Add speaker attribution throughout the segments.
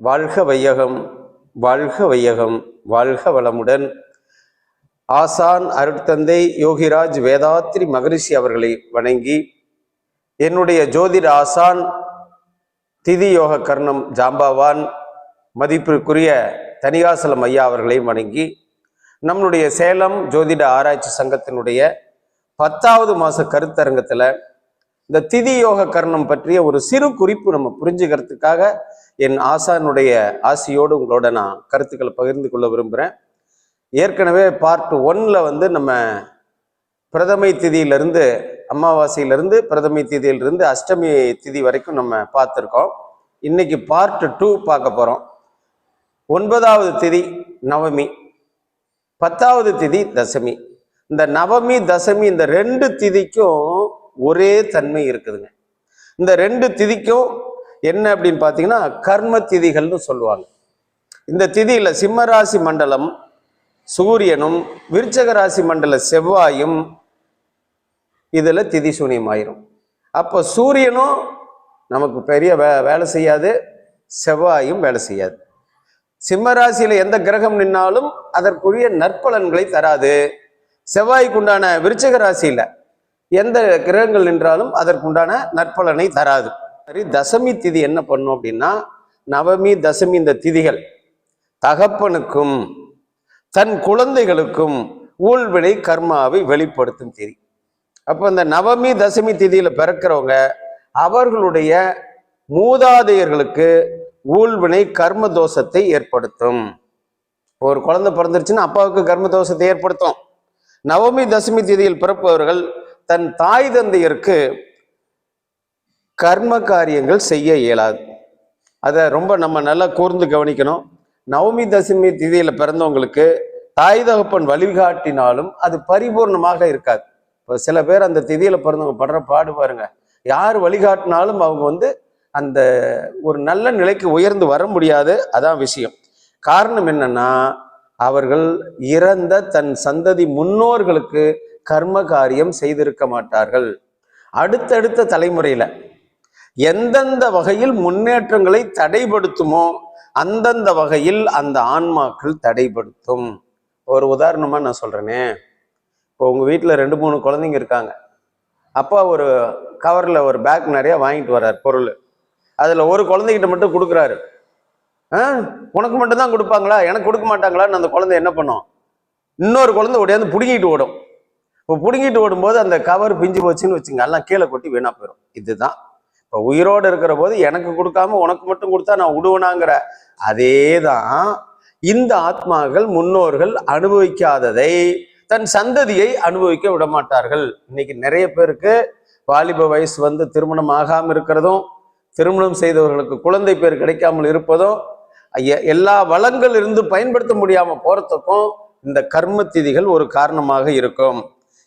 Speaker 1: வாழ்க வையகம் வாழ்க வையகம் வாழ்க வளமுடன். ஆசான் அருட்தந்தை யோகிராஜ் வேதாத்ரி மகரிஷி அவர்களை வணங்கி என்னுடைய ஜோதிட ஆசான் திதி யோக கர்ணம் ஜாம்பாவான் மதிப்பிற்குரிய தனிகாசலம் ஐயா அவர்களையும் வணங்கி நம்மளுடைய சேலம் ஜோதிட ஆராய்ச்சி சங்கத்தினுடைய பத்தாவது மாத கருத்தரங்கத்தில் இந்த திதி யோக கர்ணம் பற்றிய ஒரு சிறு குறிப்பு நம்ம புரிஞ்சுக்கிறதுக்காக என் ஆசானுடைய ஆசையோடு உங்களோட நான் கருத்துக்களை பகிர்ந்து கொள்ள விரும்புகிறேன் ஏற்கனவே பார்ட் ஒன்ல வந்து நம்ம பிரதமை திதியிலிருந்து அமாவாசையிலிருந்து பிரதமை திதியிலிருந்து அஷ்டமி திதி வரைக்கும் நம்ம பார்த்துருக்கோம். இன்னைக்கு பார்ட் டூ பார்க்க போகிறோம் ஒன்பதாவது திதி நவமி பத்தாவது திதி தசமி. இந்த நவமி தசமி இந்த ரெண்டு திதிக்கும் ஒரே தன்மை இருக்குதுங்க. இந்த ரெண்டு திதிக்கும் என்ன அப்படின்னு பார்த்தீங்கன்னா கர்ம திதிகள்னு சொல்லுவாங்க. இந்த திதியில் சிம்மராசி மண்டலம் சூரியனும் விருச்சக ராசி மண்டல செவ்வாயும் இதில் திதி சூனியமாயிரும். அப்போ சூரியனும் நமக்கு பெரிய வே வேலை செய்யாது செவ்வாயும் வேலை செய்யாது. சிம்மராசியில் எந்த கிரகம் நின்னாலும் அதற்குரிய நற்பலன்களை தராது. செவ்வாய்க்குண்டான விருச்சக ராசியில் எந்த கிரகங்கள் நின்றாலும் அதற்குண்டான நற்பலனை தராது. சரி தசமி திதி என்ன பண்ணும் அப்படின்னா நவமி தசமி இந்த திதிகள் தகப்பனுக்கும் தன் குழந்தைகளுக்கும் ஊழ்வினை கர்மாவை வெளிப்படுத்தும் திதி. அப்போ இந்த நவமி தசமி திதியில் பிறக்கிறவங்க அவர்களுடைய மூதாதையர்களுக்கு ஊழ்வினை கர்ம தோஷத்தை ஏற்படுத்தும். ஒரு குழந்தை பிறந்துருச்சுன்னா அப்பாவுக்கு கர்ம தோஷத்தை ஏற்படுத்தும். நவமி தசமி திதியில் பிறப்பவர்கள் தன் தாய் தந்தையருக்கு கர்ம காரியங்கள் செய்ய இயலாது. அதை ரொம்ப நம்ம நல்லா கூர்ந்து கவனிக்கணும். நவமி தசமி திதியில் பிறந்தவங்களுக்கு தாய் தகப்பன் வழிகாட்டினாலும் அது பரிபூர்ணமாக இருக்காது. இப்போ சில பேர் அந்த திதியில் பிறந்தவங்க படுற பாடு பாருங்க. யார் வழிகாட்டினாலும் அவங்க வந்து அந்த ஒரு நல்ல நிலைக்கு உயர்ந்து வர முடியாது. அதான் விஷயம். காரணம் என்னன்னா அவர்கள் இறந்த தன் சந்ததி முன்னோர்களுக்கு கர்ம காரியம் செய்திருக்க மாட்டார்கள். அடுத்தடுத்த தலைமுறையில எந்தெந்த வகையில் முன்னேற்றங்களை தடைப்படுத்துமோ அந்தந்த வகையில் அந்த ஆன்மாக்கள் தடைப்படுத்தும் ஒரு உதாரணமா நான் சொல்றேனே. இப்போ உங்க வீட்டில் ரெண்டு மூணு குழந்தைங்க இருக்காங்க. அப்பா ஒரு கவர்ல ஒரு பேக் நிறைய வாங்கிட்டு வர்றார் பொருள். அதுல ஒரு குழந்தைகிட்ட மட்டும் கொடுக்குறாரு. ஆ? உனக்கு மட்டும் தான் கொடுப்பாங்களா? எனக்கு கொடுக்க மாட்டாங்களான்னு அந்த குழந்தை என்ன பண்ணும்? இன்னொரு குழந்தை உடையாந்து பிடுங்கிட்டு ஓடும். இப்போ பிடுங்கிட்டு ஓடும்போது அந்த கவர் பிஞ்சு போச்சுன்னு வச்சுங்க எல்லாம் கீழே கொட்டி வீணா போயிடும் இதுதான். இப்போ உயிரோடு இருக்கிற போது எனக்கு கொடுக்காம உனக்கு மட்டும் கொடுத்தா நான் விடுவேனாங்கிற அதே தான் இந்த ஆத்மாக்கள் முன்னோர்கள் அனுபவிக்காததை தன் சந்ததியை அனுபவிக்க விட மாட்டார்கள் இன்னைக்கு நிறைய பேருக்கு வாலிப வயசு வந்து திருமணம் ஆகாமல் இருக்கிறதும் திருமணம் செய்தவர்களுக்கு குழந்தை பேர் கிடைக்காமல் இருப்பதும் எல்லா வளங்கள் இருந்து பயன்படுத்த முடியாமல் போகிறதுக்கும் இந்த கர்ம திதிகள் ஒரு காரணமாக இருக்கும்.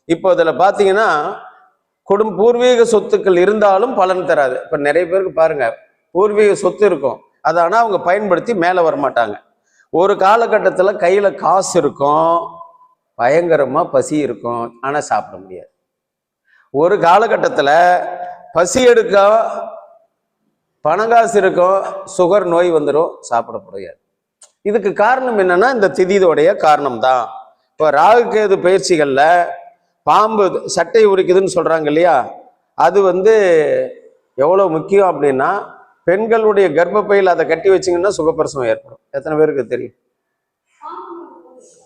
Speaker 1: இப்போ இதில் பார்த்தீங்கன்னா குடும் பூர்வீக சொத்துக்கள் இருந்தாலும் பலன் தராது. இப்போ நிறைய பேருக்கு பாருங்க பூர்வீக சொத்து இருக்கும். அதை ஆனால் அவங்க பயன்படுத்தி மேலே வர மாட்டாங்க ஒரு காலகட்டத்தில் கையில் காசு இருக்கும் பயங்கரமாக பசி இருக்கும் ஆனால் சாப்பிட முடியாது. ஒரு காலகட்டத்தில் பசி எடுக்க பணங்காசு இருக்கும் சுகர் நோய் வந்துடும் சாப்பிட முடியாது. இதுக்கு காரணம் என்னன்னா இந்த திதியோடைய காரணம் தான் இப்போ ராகு கேது பாம்பு சட்டை உரிக்குதுன்னு சொல்றாங்க இல்லையா? அது வந்து எவ்வளோ முக்கியம் அப்படின்னா பெண்களுடைய கர்ப்பப்பையில் அதை கட்டி வச்சிங்கன்னா சுகப்பிரசவம் ஏற்படும். எத்தனை பேருக்கு தெரியும்?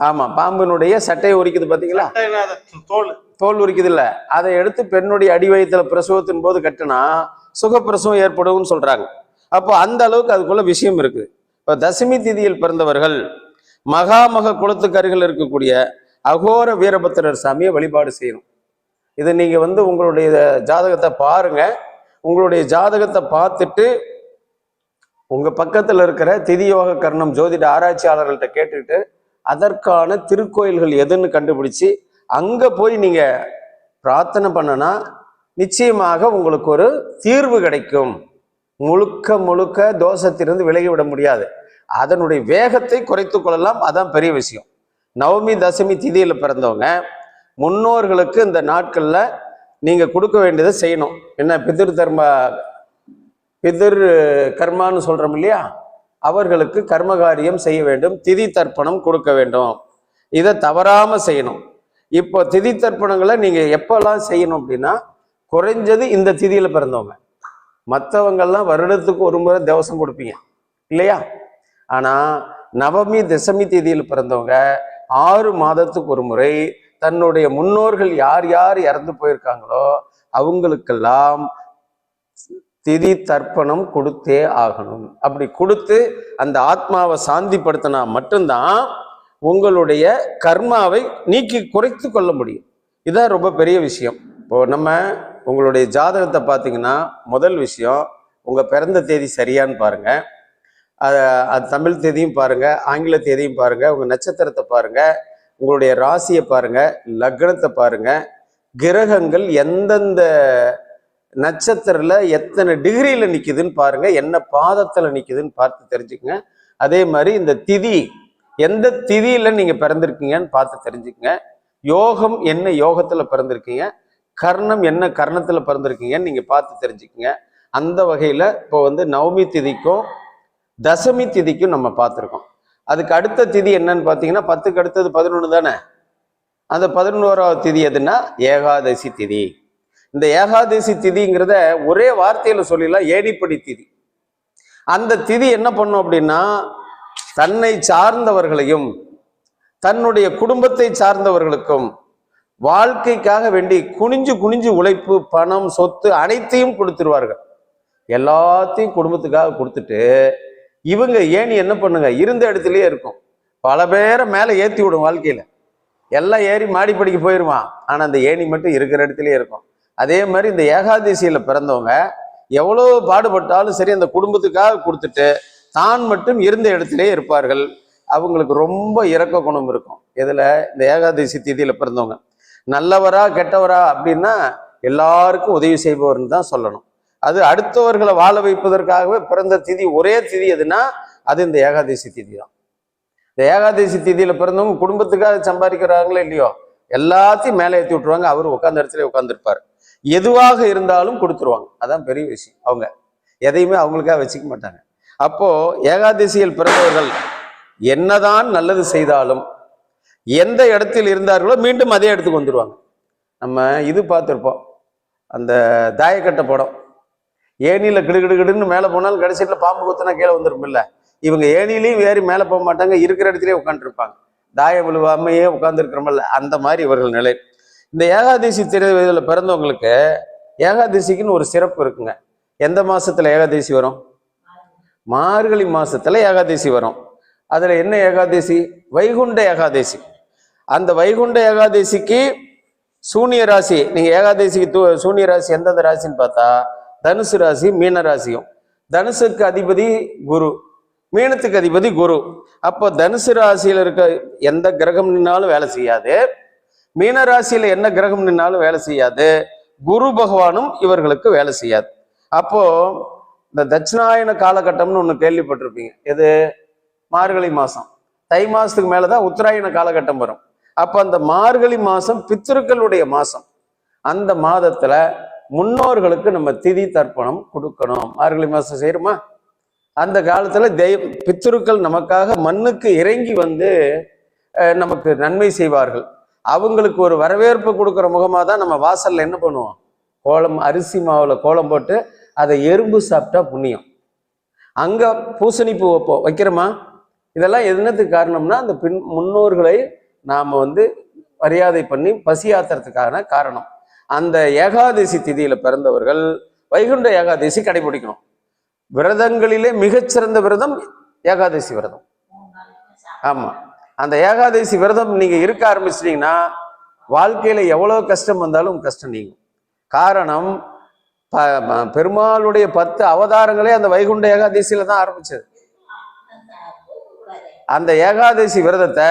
Speaker 1: ஆமா பாம்பினுடைய சட்டை உரிக்குது பார்த்தீங்களா
Speaker 2: தோல்.
Speaker 1: தோல் உரிக்குது இல்ல அதை எடுத்து பெண்ணுடைய அடி வயிற்றுல பிரசவத்தின் போது கட்டுனா சுகப்பிரசவம் ஏற்படும்னு சொல்றாங்க. அப்போ அந்த அளவுக்கு அதுக்குள்ள விஷயம் இருக்கு இப்போ தசமி திதியில் பிறந்தவர்கள் மகாமக குளத்துக்கு அருகில் இருக்கக்கூடிய அகோர வீரபத்திரர் சாமியை வழிபாடு செய்யணும். இது நீங்கள் வந்து உங்களுடைய ஜாதகத்தை பாருங்கள் உங்களுடைய ஜாதகத்தை பார்த்துட்டு உங்கள் பக்கத்தில் இருக்கிற திதியோக கர்ணம் ஜோதிட ஆராய்ச்சியாளர்கள்ட்ட கேட்டுக்கிட்டு அதற்கான திருக்கோயில்கள் எதுன்னு கண்டுபிடிச்சு அங்கே போய் நீங்கள் பிரார்த்தனை பண்ணனா நிச்சயமாக உங்களுக்கு ஒரு தீர்வு கிடைக்கும். முழுக்க முழுக்க தோஷத்திலிருந்து விலகி விட முடியாது. அதனுடைய வேகத்தை குறைத்து கொள்ளலாம். அதான் பெரிய விஷயம். நவமி தசமி திதியில் பிறந்தவங்க முன்னோர்களுக்கு இந்த நாட்களில் நீங்கள் கொடுக்க வேண்டியதை செய்யணும். என்ன பிதிர் தர்ம பிதிர் கர்மான்னு சொல்கிறோம் இல்லையா? அவர்களுக்கு கர்மகாரியம் செய்ய வேண்டும் திதி தர்ப்பணம் கொடுக்க வேண்டும். இதை தவறாமல் செய்யணும். இப்போ திதி தர்ப்பணங்களை நீங்கள் எப்போல்லாம் செய்யணும் அப்படின்னா குறைஞ்சது இந்த திதியில் பிறந்தவங்க. மற்றவங்கெல்லாம் வருடத்துக்கு ஒரு முறை தேவசம் கொடுப்பீங்க. இல்லையா? ஆனால் நவமி தசமி தேதியில் பிறந்தவங்க ஆறு மாதத்துக்கு ஒரு முறை தன்னுடைய முன்னோர்கள் யார் யார் இறந்து போயிருக்காங்களோ அவங்களுக்கெல்லாம் திதி தர்ப்பணம் கொடுத்தே ஆகணும். அப்படி கொடுத்து அந்த ஆத்மாவை சாந்திப்படுத்தினா மட்டும்தான் உங்களுடைய கர்மாவை நீக்கி குறைத்து கொள்ள முடியும். இதான் ரொம்ப பெரிய விஷயம். இப்போ நம்ம உங்களுடைய ஜாதகத்தை பார்த்தீங்கன்னா முதல் விஷயம் உங்கள் பிறந்த தேதி சரியான்னு பாருங்கள் அது தமிழ் தேதியும் பாருங்கள் ஆங்கில தேதியும் பாருங்கள் உங்கள் நட்சத்திரத்தை பாருங்கள் உங்களுடைய ராசியை பாருங்கள் லக்னத்தை பாருங்கள் கிரகங்கள் எந்தெந்த நட்சத்திரத்தில் எத்தனை டிகிரியில் நிற்குதுன்னு பாருங்கள் என்ன பாதத்தில் நிற்குதுன்னு பார்த்து தெரிஞ்சுக்கங்க. அதே மாதிரி இந்த திதி எந்த திதியில் நீங்கள் பிறந்திருக்கீங்கன்னு பார்த்து தெரிஞ்சுக்கங்க. யோகம் என்ன யோகத்தில் பிறந்திருக்கீங்க கர்ணம் என்ன கர்ணத்தில் பிறந்திருக்கீங்கன்னு நீங்கள் பார்த்து தெரிஞ்சுக்கங்க. அந்த வகையில் இப்போ வந்து நவமி திதிக்கும் தசமி திதிக்கும் நம்ம பார்த்துருக்கோம். அதுக்கு அடுத்த திதி என்னன்னு பார்த்தீங்கன்னா பத்துக்கு அடுத்தது பதினொன்று தானே? அந்த பதினோராவது திதி எதுன்னா ஏகாதசி திதி. இந்த ஏகாதசி திதிங்கிறத ஒரே வார்த்தையில சொல்லிடலாம் ஏடிப்படி திதி. அந்த திதி என்ன பண்ணும் அப்படின்னா தன்னை சார்ந்தவர்களையும் தன்னுடைய குடும்பத்தை சார்ந்தவர்களுக்கும் வாழ்க்கைக்காக வேண்டி குனிஞ்சு குனிஞ்சு உழைப்பு பணம் சொத்து அனைத்தையும் கொடுத்துருவார்கள். எல்லாத்தையும் குடும்பத்துக்காக கொடுத்துட்டு இவங்க ஏணி என்ன பண்ணுங்க? இருந்த இடத்துலயே இருக்கும். பல பேரை மேலே ஏற்றி விடும் வாழ்க்கையில. எல்லாம் ஏறி மாடிப்படிக்கு போயிடுவான் ஆனால் அந்த ஏணி மட்டும் இருக்கிற இடத்துலயே இருக்கும். அதே மாதிரி இந்த ஏகாதசியில பிறந்தவங்க எவ்வளோ பாடுபட்டாலும் சரி அந்த குடும்பத்துக்காக கொடுத்துட்டு தான் மட்டும் இருந்த இடத்திலே இருப்பார்கள். அவங்களுக்கு ரொம்ப இறக்க குணம் இருக்கும். இதில் இந்த ஏகாதசி தீதியில் பிறந்தவங்க. நல்லவரா கெட்டவரா அப்படின்னா எல்லாருக்கும் உதவி செய்பவர்னு தான் சொல்லணும். அது அடுத்தவர்களை வாழ வைப்பதற்காகவே பிறந்த திதி ஒரே திதி எதுனா அது இந்த ஏகாதசி திதி தான் இந்த ஏகாதசி திதியில பிறந்தவங்க குடும்பத்துக்காக சம்பாதிக்கிறாங்களோ இல்லையோ எல்லாத்தையும் மேலே ஏற்றி விட்டுருவாங்க. அவர் உட்காந்த இடத்துல உட்காந்துருப்பாரு எதுவாக இருந்தாலும் கொடுத்துருவாங்க. அதான் பெரிய விஷயம். அவங்க எதையுமே அவங்களுக்காக வச்சுக்க மாட்டாங்க. அப்போ ஏகாதசியில் பிறந்தவர்கள் என்னதான் நல்லது செய்தாலும் எந்த இடத்தில் இருந்தார்களோ மீண்டும் அதே இடத்துக்கு வந்துடுவாங்க நம்ம இது பார்த்துருப்போம். அந்த தாயக்கட்டை படம். ஏணியில கிடுகிடுகிடுன்னு மேலே போனாலும் கடைசியில் பாம்பு குத்தினா கீழே வந்துருமில்ல இவங்க ஏணிலையும் ஏறி மேலே போக மாட்டாங்க இருக்கிற இடத்துலயே உட்காந்துருப்பாங்க தாய விழுவாமையே உட்காந்துருக்கிறோமல்ல அந்த மாதிரி இவர்கள் நிலை. இந்த ஏகாதசி திருவிதியில் பிறந்தவங்களுக்கு ஏகாதசிக்குன்னு ஒரு சிறப்பு இருக்குங்க. எந்த மாசத்துல ஏகாதசி வரும்? மார்கழி மாசத்துல ஏகாதசி வரும். அதுல என்ன ஏகாதசி? வைகுண்ட ஏகாதசி. அந்த வைகுண்ட ஏகாதசிக்கு சூனிய ராசி நீங்க ஏகாதசிக்கு தூ சூனிய ராசி எந்தெந்த ராசின்னு பார்த்தா தனுசு ராசி மீன ராசியும். தனுசுக்கு அதிபதி குரு. மீனத்துக்கு அதிபதி குரு. அப்போ தனுசு ராசியில் இருக்க எந்த கிரகம் நின்னாலும் வேலை செய்யாது. மீன ராசியில் என்ன கிரகம் நின்னாலும் வேலை செய்யாது. குரு பகவானும் இவர்களுக்கு வேலை செய்யாது. அப்போ இந்த தட்சிணாயன காலகட்டம்னு ஒன்று கேள்விப்பட்டிருப்பீங்க. எது? மார்கழி மாதம் தை மாதத்துக்கு மேலே தான் உத்தராயண காலகட்டம் வரும். அப்போ அந்த மார்கழி மாதம் பித்திருக்களுடைய மாதம் அந்த மாதத்தில் முன்னோர்களுக்கு நம்ம திதி தர்ப்பணம் கொடுக்கணும். மார்கழி மாதம் செய்கிறோமா அந்த காலத்தில் தெய்வம் பித்திருக்கள் நமக்காக மண்ணுக்கு இறங்கி வந்து நமக்கு நன்மை செய்வார்கள். அவங்களுக்கு ஒரு வரவேற்பு கொடுக்குற முகமாக தான் நம்ம வாசலில் என்ன பண்ணுவோம்? கோலம் அரிசி மாவில் கோலம் போட்டு அதை எறும்பு சாப்பிட்டா புண்ணியம். அங்கே பூசணி பூ வைப்போம். வைக்கிறோமா? இதெல்லாம் என்னத்துக்கு காரணம்னா அந்த பின் முன்னோர்களை நாம் வந்து மரியாதை பண்ணி பசி ஆத்துறதுக்கான காரணம். அந்த ஏகாதசி திதியில பிறந்தவர்கள் வைகுண்ட ஏகாதசி கடைபிடிக்கணும். விரதங்களிலே மிகச்சிறந்த விரதம் ஏகாதசி விரதம். ஆமா. அந்த ஏகாதசி விரதம் நீங்க இருக்க ஆரம்பிச்சிட்டீங்கன்னா வாழ்க்கையில எவ்வளவு கஷ்டம் வந்தாலும் கஷ்டம் நீங்கும். காரணம் ப- பெருமாளுடைய பத்து அவதாரங்களே அந்த வைகுண்ட ஏகாதசியில தான் ஆரம்பிச்சது. அந்த ஏகாதசி விரதத்தை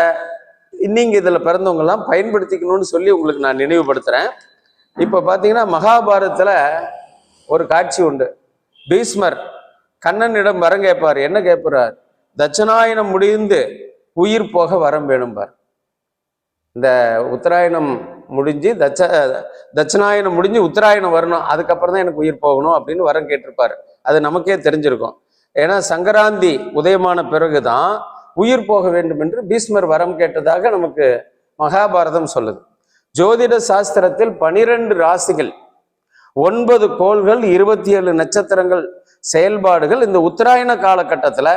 Speaker 1: நீங்க இதுல பிறந்தவங்க எல்லாம் பயன்படுத்திக்கணும்னு சொல்லி உங்களுக்கு நான் நினைவுபடுத்துறேன். இப்ப பாத்தீங்கன்னா மகாபாரதத்துல ஒரு காட்சி உண்டு. பீஷ்மர் கண்ணனிடம் வரம் கேட்பார் என்ன கேட்பார் தட்சணாயனம் முடிந்து உயிர் போக வரம் வேணும்பார். இந்த உத்தராயணம் முடிஞ்சு தட்ச தட்சிணாயனம் முடிஞ்சு உத்தராயணம் வரணும் அதுக்கப்புறம் தான் எனக்கு உயிர் போகணும் அப்படின்னு வரம் கேட்டிருப்பார். அது நமக்கே தெரிஞ்சிருக்கும். ஏன்னா சங்கராந்தி உதயமான பிறகுதான் உயிர் போக வேண்டும் என்று பீஸ்மர் வரம் கேட்டதாக நமக்கு மகாபாரதம் சொல்லுது. ஜோதிட சாஸ்திரத்தில் பனிரெண்டு ராசிகள் ஒன்பது கோள்கள் இருபத்தி ஏழு நட்சத்திரங்கள் செயல்பாடுகள் இந்த உத்தராயண காலகட்டத்தில்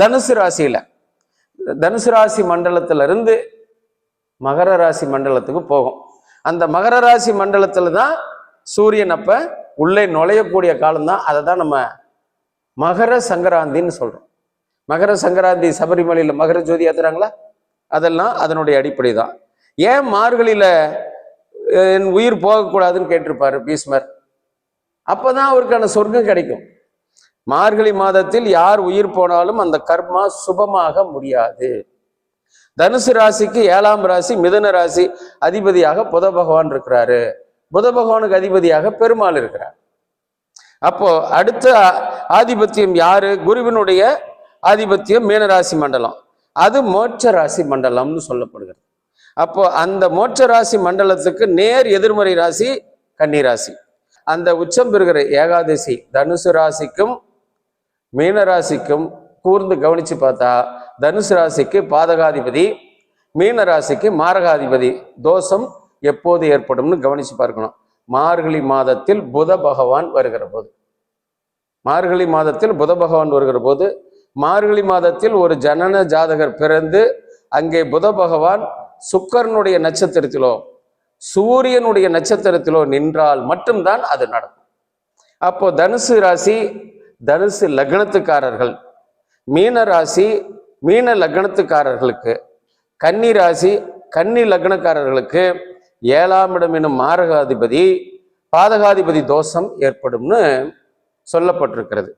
Speaker 1: தனுசு ராசியில். தனுசு ராசி மண்டலத்திலிருந்து மகர ராசி மண்டலத்துக்கு போகும். அந்த மகர ராசி மண்டலத்தில் தான் சூரியன் அப்போ உள்ளே நுழையக்கூடிய காலம்தான் அதை தான் நம்ம மகர சங்கராந்தின்னு சொல்கிறோம் மகர சங்கராந்தி சபரிமலையில் மகர ஜோதி ஏற்றுறாங்களா அதெல்லாம் அதனுடைய அடிப்படை தான் ஏன் மார்கழியில் என் உயிர் போகக்கூடாதுன்னு கேட்டிருப்பாரு பீஸ்மர் அப்போதான் அவருக்கான சொர்க்கம் கிடைக்கும். மார்கழி மாதத்தில் யார் உயிர் போனாலும் அந்த கர்மா சுபமாக முடியாது. தனுசு ராசிக்கு ஏழாம் ராசி மிதன ராசி அதிபதியாக புத பகவான் இருக்கிறாரு. புத பகவானுக்கு அதிபதியாக பெருமாள் இருக்கிறார். அப்போ அடுத்த ஆதிபத்தியம் யாரு? குருவினுடைய ஆதிபத்தியம் மீனராசி மண்டலம். அது மோட்ச ராசி மண்டலம்னு சொல்லப்படுகிறது. அப்போ அந்த மோட்ச ராசி மண்டலத்துக்கு நேர் எதிர்மறை ராசி கன்னி ராசி. அந்த உச்சம் பெறுகிற ஏகாதசி தனுசு ராசிக்கும் மீன ராசிக்கும் கூர்ந்து கவனித்து பார்த்தா தனுசு ராசிக்கு பாதகாதிபதி மீன ராசிக்கு மாரகாதிபதி. தோஷம் எப்போது ஏற்படும்னு கவனிச்சு பார்க்கணும். மார்கழி மாதத்தில் புத பகவான் வருகிற போது. மார்கழி மாதத்தில் புத பகவான் வருகிற போது மார்கழி மாதத்தில் ஒரு ஜனன ஜாதகர் பிறந்து அங்கே புத பகவான் சுக்கரனுடைய நட்சத்திரத்திலோ சூரியனுடைய நட்சத்திரத்திலோ நின்றால் மட்டும்தான் அது நடக்கும். அப்போ தனுசு ராசி தனுசு லக்னத்துக்காரர்கள். மீன ராசி மீன லக்னத்துக்காரர்களுக்கு. கன்னி ராசி கன்னி லக்னக்காரர்களுக்கு ஏழாம் இடம் எனும் மாரகாதிபதி பாதகாதிபதி தோஷம் ஏற்படும்னு சொல்லப்பட்டிருக்கிறது.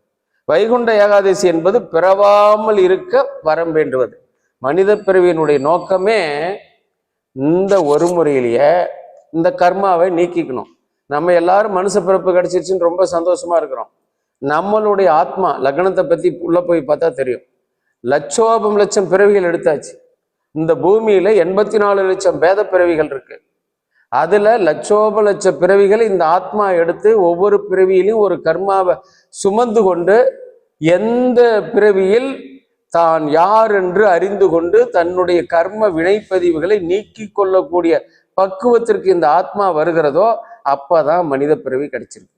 Speaker 1: வைகுண்ட ஏகாதசி என்பது பிறவாமல் இருக்க வரம் வேண்டுவது. மனித பிறவியினுடைய நோக்கமே இந்த ஒரு முறையிலேயே இந்த கர்மாவை நீக்கிக்கணும். நம்ம எல்லாரும் மனுஷ பிறப்பு கிடைச்சிருச்சுன்னு ரொம்ப சந்தோஷமா இருக்கிறோம். நம்மளுடைய ஆத்மா லக்னத்தை பத்தி உள்ள போய் பார்த்தா தெரியும். லட்சோபம் லட்சம் பிறவிகள் எடுத்தாச்சு. இந்த பூமியில எண்பத்தி நாலு லட்சம் பேத பிறவிகள் இருக்கு. அதுல லட்சோப லட்ச பிறவிகளை இந்த ஆத்மா எடுத்து ஒவ்வொரு பிறவியிலும் ஒரு கர்மாவை சுமந்து கொண்டு எந்த பிறவியில் தான் யார் என்று அறிந்து கொண்டு தன்னுடைய கர்ம வினைப்பதிவுகளை நீக்கி கொள்ளக்கூடிய பக்குவத்திற்கு இந்த ஆத்மா வருகிறதோ அப்பதான் மனித பிறவி கிடைச்சிருக்கு.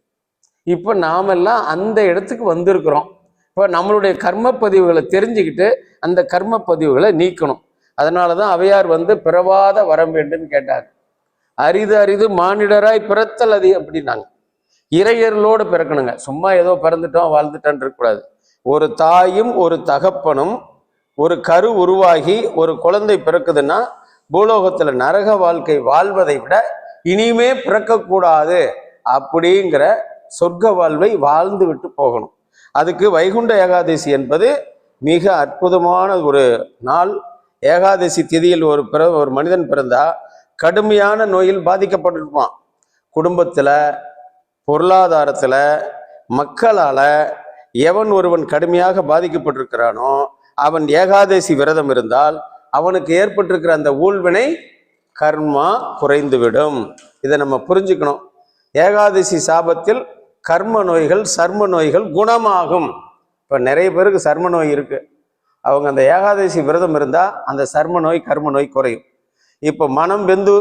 Speaker 1: இப்போ நாமெல்லாம் அந்த இடத்துக்கு வந்திருக்கிறோம். இப்போ நம்மளுடைய கர்ம பதிவுகளை தெரிஞ்சுக்கிட்டு அந்த கர்ம பதிவுகளை நீக்கணும். அதனால தான் அவையார் வந்து பிறவாத வரம் வேண்டும்னு கேட்டார் அரிது அரிது மானிடராய் பிறத்தல் அது அப்படின்னாங்க. இறையர்களோடு பிறக்கணுங்க. சும்மா ஏதோ பிறந்துட்டோம் வாழ்ந்துட்டோன்னு இருக்கக்கூடாது. ஒரு தாயும் ஒரு தகப்பனும் ஒரு கரு உருவாகி ஒரு குழந்தை பிறக்குதுன்னா பூலோகத்துல நரக வாழ்க்கை வாழ்வதை விட இனிமே பிறக்கக்கூடாது அப்படிங்கிற சொர்க்க வாழ்வை வாழ்ந்து விட்டு போகணும். அதுக்கு வைகுண்ட ஏகாதசி என்பது மிக அற்புதமான ஒரு நாள். ஏகாதசி திதியில் ஒரு பிற ஒரு மனிதன் பிறந்தா கடுமையான நோயில் பாதிக்கப்பட்டிருப்பான். குடும்பத்தில் பொருளாதாரத்தில் மக்களால் எவன் ஒருவன் கடுமையாக பாதிக்கப்பட்டிருக்கிறானோ அவன் ஏகாதசி விரதம் இருந்தால் அவனுக்கு ஏற்பட்டிருக்கிற அந்த ஊழ்வினை கர்மா குறைந்துவிடும். இதை நம்ம புரிஞ்சுக்கணும். ஏகாதசி சாபத்தில் கர்ம நோய்கள் சர்ம நோய்கள் குணமாகும். இப்போ நிறைய பேருக்கு சர்ம நோய் இருக்குது அவங்க அந்த ஏகாதசி விரதம் இருந்தால் அந்த சர்ம நோய் கர்ம நோய் குறையும். இப்போ மனம் வெந்து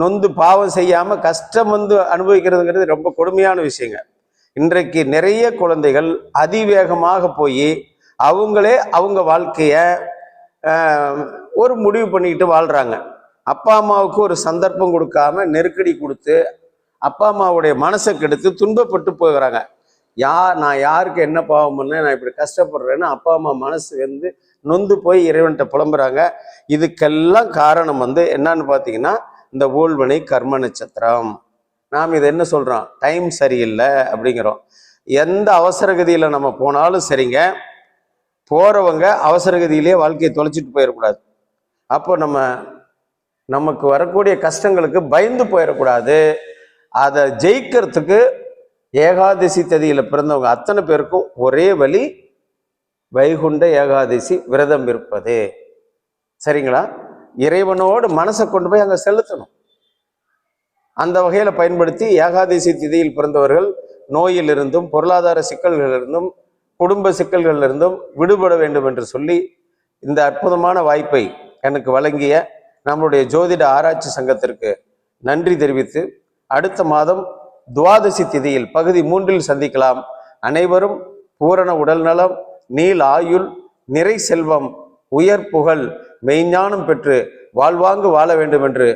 Speaker 1: நொந்து பாவம் செய்யாமல் கஷ்டம் வந்து அனுபவிக்கிறதுங்கிறது ரொம்ப கொடுமையான விஷயங்க. இன்றைக்கு நிறைய குழந்தைகள் அதிவேகமாக போய் அவங்களே அவங்க வாழ்க்கைய ஒரு முடிவு பண்ணிக்கிட்டு வாழ்கிறாங்க அப்பா அம்மாவுக்கு ஒரு சந்தர்ப்பம் கொடுக்காம நெருக்கடி கொடுத்து அப்பா அம்மாவுடைய மனசை கெடுத்து துன்பப்பட்டு போகிறாங்க யார் நான் யாருக்கு என்ன பாவம் பண்ணேன் நான் இப்படி கஷ்டப்படுறேன்னு அப்பா அம்மா மனசு வந்து நொந்து போய் இறைவன்கிட்ட புலம்புறாங்க. இதுக்கெல்லாம் காரணம் வந்து என்னன்னு பார்த்தீங்கன்னா இந்த ஊழ்வினை கர்ம நட்சத்திரம். நாம் இதை என்ன சொல்கிறோம் டைம் சரியில்லை அப்படிங்கிறோம். எந்த அவசரகதியில் நம்ம போனாலும் சரிங்க. போறவங்க அவசரகதியிலே வாழ்க்கையை தொலைச்சிட்டு போயிடக்கூடாது. அப்போ நம்ம நமக்கு வரக்கூடிய கஷ்டங்களுக்கு பயந்து போயிடக்கூடாது. அதை ஜெயிக்கிறதுக்கு ஏகாதசி ததியில் பிறந்தவங்க அத்தனை பேருக்கும் ஒரே வழி வைகுண்ட ஏகாதசி விரதம் இருப்பது. சரிங்களா? இறைவனோடு மனசை கொண்டு போய் அங்கே செலுத்தணும். அந்த வகையில் பயன்படுத்தி ஏகாதசி திதியில் பிறந்தவர்கள் நோயிலிருந்தும் பொருளாதார சிக்கல்களிலிருந்தும் குடும்ப சிக்கல்களிலிருந்தும் விடுபட வேண்டும் என்று சொல்லி இந்த அற்புதமான வாய்ப்பை எனக்கு வழங்கிய நம்முடைய ஜோதிட ஆராய்ச்சி சங்கத்திற்கு நன்றி தெரிவித்து அடுத்த மாதம் துவாதசி திதியில் பகுதி மூன்றில் சந்திக்கலாம். அனைவரும் பூரண உடல்நலம் நீள் ஆயுள் நிறை செல்வம் உயர் புகழ் மெய்ஞானம் பெற்று வாழ்வாங்கு வாழ வேண்டும் என்று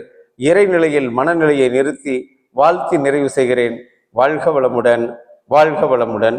Speaker 1: இறைநிலையில் மனநிலையை நிறுத்தி வாழ்த்தி நிறைவு செய்கிறேன். வாழ்க வளமுடன் வாழ்க வளமுடன்.